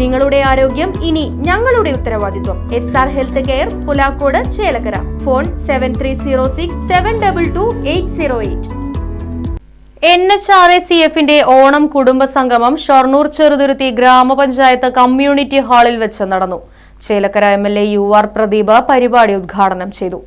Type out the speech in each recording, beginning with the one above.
നിങ്ങളുടെ ആരോഗ്യം ഇനി ഞങ്ങളുടെ ഉത്തരവാദിത്വം. S R health care Pulakode Chelakkara. Phone seven three zero six seven double two eight zero eight N H R A C എഫിന്റെ ഓണം കുടുംബ സംഗമം ഷൊർണൂർ ചെറുതുരുത്തി ഗ്രാമപഞ്ചായത്ത് കമ്മ്യൂണിറ്റി ഹാളിൽ വെച്ച് നടന്നു. Chelakkara M L A U R Pradeep പരിപാടി ഉദ്ഘാടനം ചെയ്തു.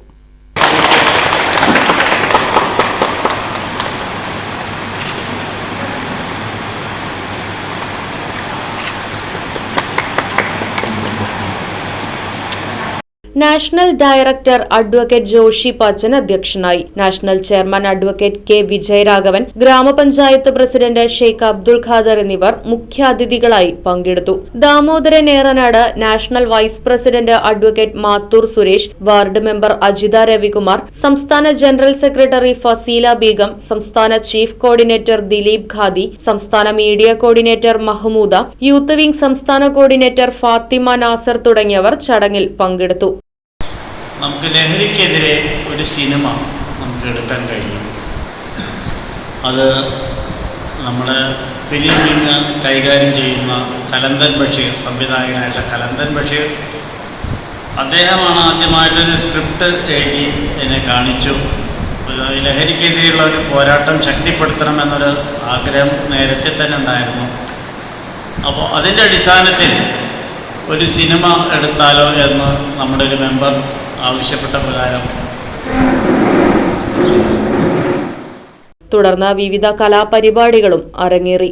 National director advocate Joshy Pachan അധ്യക്ഷനായി. National chairman advocate K Vijayaraghavan ഗ്രാമപഞ്ചായത്ത് പ്രസിഡന്റ് ഷെയ്ഖ് അബ്ദുൾ ഖാദർ എന്നിവർ മുഖ്യാതിഥികളായി പങ്കെടുത്തു. Damodaran Eranad national vice president advocate Mathur Suresh ward member Ajitha Ravikumar സംസ്ഥാന ജനറൽ സെക്രട്ടറി ഫസീല ബീഗം സംസ്ഥാന ചീഫ് കോർഡിനേറ്റർ ദിലീപ് ഖാദി സംസ്ഥാന media coordinator Mahmooda youth wing സംസ്ഥാന coordinator Fathima Nasar തുടങ്ങിയവർ ചടങ്ങിൽ പങ്കെടുത്തു. നമുക്ക് ലഹരിക്കെതിരെ ഒരു സിനിമ നമുക്ക് എടുക്കാൻ കഴിയും. അത് നമ്മുടെ ഫിലിമിങ് കൈകാര്യം ചെയ്യുന്ന കലന്തൻ ബഷീർ സംവിധായകനായിട്ടുള്ള കലന്തൻ ബഷീർ. അദ്ദേഹമാണ് ആദ്യമായിട്ടൊരു സ്ക്രിപ്റ്റ് എഴുതി എന്നെ കാണിച്ചു. ലഹരിക്കെതിരെയുള്ള ഒരു പോരാട്ടം ശക്തിപ്പെടുത്തണം എന്നൊരു ആഗ്രഹം നേരത്തെ തന്നെ ഉണ്ടായിരുന്നു. അപ്പോൾ അതിന്റെ അടിസ്ഥാനത്തിൽ ഒരു സിനിമ എടുത്താലോ എന്ന് നമ്മുടെ ഒരു മെമ്പർ ആവശ്യപ്പെട്ട പ്രകാരം. തുടർന്ന് വിവിധ കലാപരിപാടികളും അരങ്ങേറി.